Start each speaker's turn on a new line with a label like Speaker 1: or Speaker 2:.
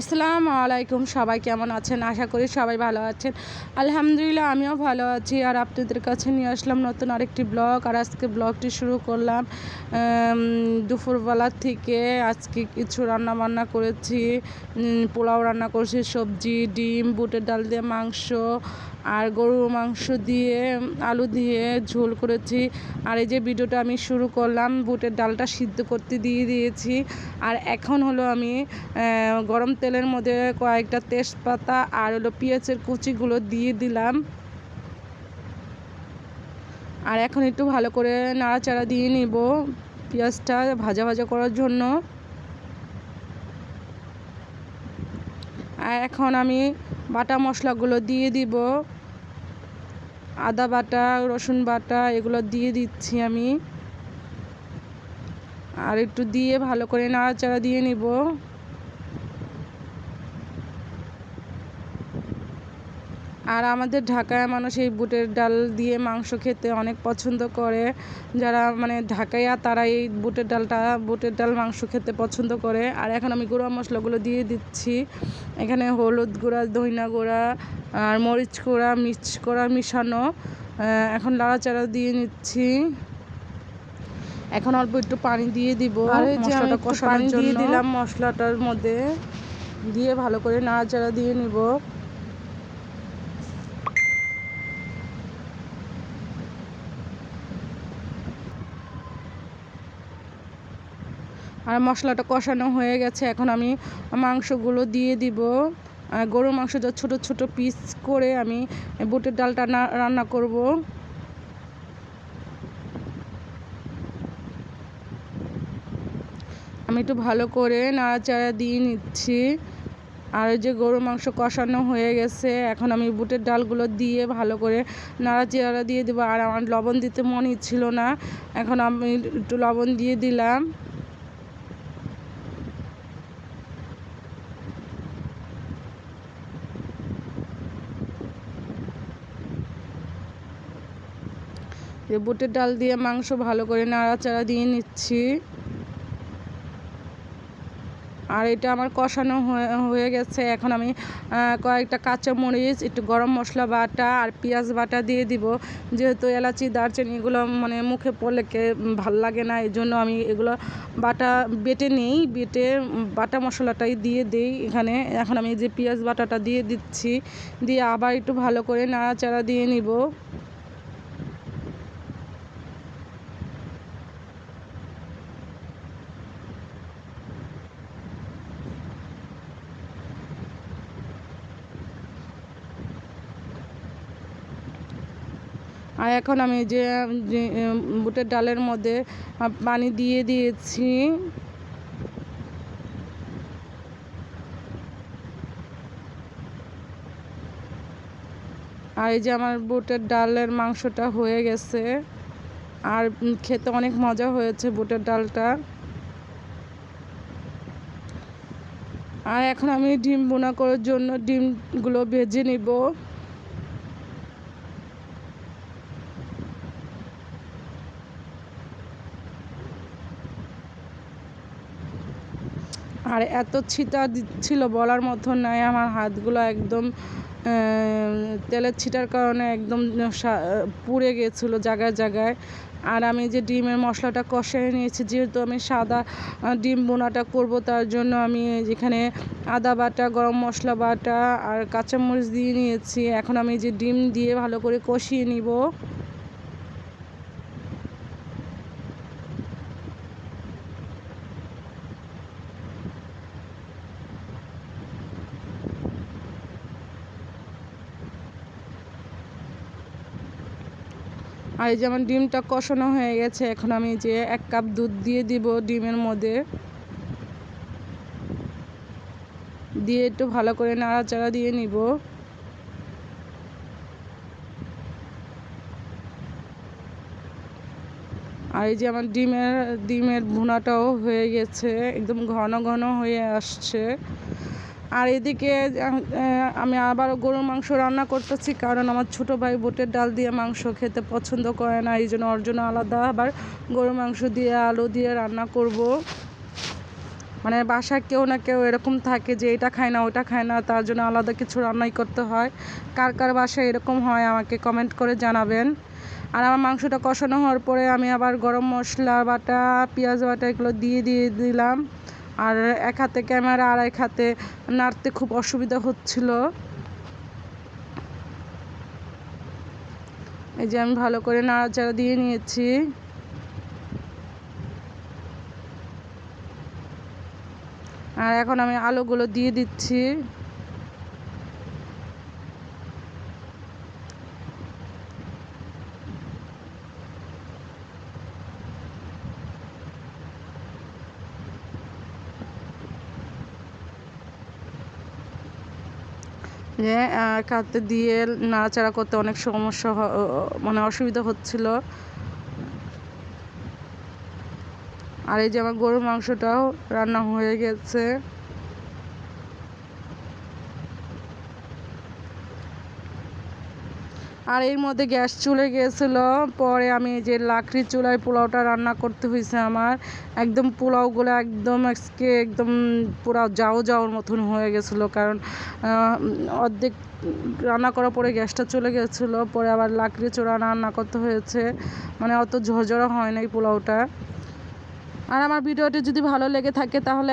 Speaker 1: আসসালামু আলাইকুম, সবাই কেমন আছেন? আশা করি সবাই ভালো আছেন। আলহামদুলিল্লাহ, আমিও ভালো আছি। আর আপনাদের কাছে নিয়ে আসলাম নতুন আরেকটি ব্লগ। আর আজকে ব্লগটি শুরু করলাম দুপুরবেলার থেকে আজকে কিছু রান্না বান্না করেছি পোলাও রান্না করেছি, সবজি, ডিম, বুটের ডাল দিয়ে মাংস, আর গরুর মাংস দিয়ে, আলু দিয়ে ঝোল করেছি। আর এই যে ভিডিওটা আমি শুরু করলাম, বুটের ডালটা সিদ্ধ করতে দিয়ে দিয়েছি। আর এখন হলো আমি গরম তেলের মধ্যে কয়েকটা তেজপাতা আর হলো পেঁয়াজের কুচিগুলো দিয়ে দিলাম। আর এখন একটু ভালো করে নাড়াচাড়া দিয়ে নিব পেঁয়াজটা ভাজা ভাজা করার জন্য। আর এখন আমি বাটা মশলাগুলো দিয়ে দিব। আদা বাটা, রসুন বাটা এগুলো দিয়ে দিচ্ছি আমি। আর একটু দিয়ে ভালো করে নাড়াচাড়া দিয়ে নিব। আর আমাদের ঢাকায় মানুষ এই বুটের ডাল দিয়ে মাংস খেতে অনেক পছন্দ করে। যারা মানে ঢাকাইয়া তারা এই বুটের ডালটা বুটের ডাল মাংস খেতে পছন্দ করে। আর এখন আমি গুঁড়া মশলাগুলো দিয়ে দিচ্ছি। এখানে হলুদ গুঁড়া ধইনা গুঁড়া আর মরিচ গুঁড়া মিক্স করা মিশানো। এখন লাড়াচাড়া দিয়ে নিচ্ছি। এখন অল্প একটু পানি দিয়ে দিব
Speaker 2: আর
Speaker 1: মশলাটা কষানোর
Speaker 2: পানি দিয়ে
Speaker 1: জন্য। দিলাম মশলাটার মধ্যে। দিয়ে ভালো করে নাড়াচাড়া দিয়ে নিব। আর মশলাটা কষানো হয়ে গেছে, এখন আমি মাংসগুলো দিয়ে দিব। আর গরুর মাংসটা ছোটো ছোটো পিস করে আমি বুটের ডালটা রান্না করব। আমি একটু ভালো করে নাড়াচাড়া দিয়ে নিচ্ছি। আর যে গরুর মাংস কষানো হয়ে গেছে, এখন আমি বুটের ডালগুলো দিয়ে ভালো করে নাড়াচাড়া দিয়ে দেবো। আর আমার লবণ দিতে মনই ছিল না, এখন আমি একটু লবণ দিয়ে দিলাম। যে বুটের ডাল দিয়ে মাংস ভালো করে নাড়াচাড়া দিয়ে নিচ্ছি। আর এটা আমার কষানো হয়ে গেছে। এখন আমি কয়েকটা কাঁচা মরিচ, একটু গরম মশলা বাটা আর পেঁয়াজ বাটা দিয়ে দিব। যেহেতু এলাচি, দারচিনি এগুলো মানে মুখে পড়লে কে ভালো লাগে না, এই জন্য আমি এগুলো বাটা বেটে নেই। বেটে বাটা মশলাটাই দিয়ে দেই এখানে। এখন আমি যে পেঁয়াজ বাটাটা দিয়ে দিচ্ছি, দিয়ে আবার একটু ভালো করে নাড়াচাড়া দিয়ে নিব। আর এখন আমি যে বুটের ডালের মধ্যে পানি দিয়ে দিয়েছি। আর এই যে আমার বুটের ডালের মাংসটা হয়ে গেছে। আর খেতে অনেক মজা হয়েছে বুটের ডালটা। আর এখন আমি ডিম বোনা করার জন্য ডিমগুলো ভেজে নিব। আর এত ছিটা দিচ্ছিল বলার মতো নাই আমার হাতগুলো একদম তেলের ছিটার কারণে একদম পুড়ে গেছিল জায়গায় জায়গায়। আর আমি যে ডিমের মশলাটা কষায় নিয়েছি, যেহেতু আমি সাদা ডিম বোনাটা করব, তার জন্য আমি যেখানে আদা বাটা, গরম মশলা বাটা আর কাঁচামরিচ দিয়ে নিয়েছি। এখন আমি যে ডিম দিয়ে ভালো করে কষিয়ে নিব। আর এই যে আমার ডিমটা কষানো হয়ে গেছে, এখন আমি যে এক কাপ দুধ দিয়ে দিব ডিমের মধ্যে। দিয়ে একটু ভালো করে নাড়াচাড়া দিয়ে নিব। আর এই যে আমার ডিমের ডিমের ভুনাটাও হয়ে গেছে, একদম ঘন ঘন হয়ে আসছে। আর এদিকে আমি আবার গরুর মাংস রান্না করতেছি কারণ আমার ছোট ভাই বুটের ডাল দিয়ে মাংস খেতে পছন্দ করে না, এই জন্য ওর জন্য আলাদা আবার গরুর মাংস দিয়ে আলু দিয়ে রান্না করব। মানে বাসায় কেউ না কেউ এরকম থাকে যে এটা খায় না, ওটা খায় না, তার জন্য আলাদা কিছু রান্নাই করতে হয়। কার কার বাসায় এরকম হয় আমাকে কমেন্ট করে জানাবেন। আর আমার মাংসটা কষানো হওয়ার পরে আমি আবার গরম মশলা বাটা, পেঁয়াজ বাটা এগুলো দিয়ে দিয়ে দিলাম। আর এক হাতে ক্যামেরা, আর এক হাতে নাড়তে খুব অসুবিধা হচ্ছিল। এই যে আমি ভালো করে নাড়াচাড়া দিয়ে নিয়েছি। আর এখন আমি আলোগুলো দিয়ে দিচ্ছি। যে কাতে দিয়ে নাড়াচাড়া করতে অনেক সমস্যা মানে অসুবিধা হচ্ছিল। আর এই যে আমার গরুর মাংসটাও রান্না হয়ে গেছে। আর এর মধ্যে গ্যাস চলে গিয়েছিল। পরে আমি যে লাকড়ি চুলায় পোলাওটা রান্না করতে হয়েছে আমার। একদম পোলাওগুলো একদম আজকে একদম পুরো যাও যাওয়ার মতন হয়ে গেছিল। কারণ অর্ধেক রান্না করার পরে গ্যাসটা চলে গেছিল পরে আবার লাকড়ি চূড়া রান্না করতে হয়েছে। মানে অত ঝরঝরা হয় না এই পোলাওটা। আর আমার ভিডিওটি যদি ভালো লেগে থাকে তাহলে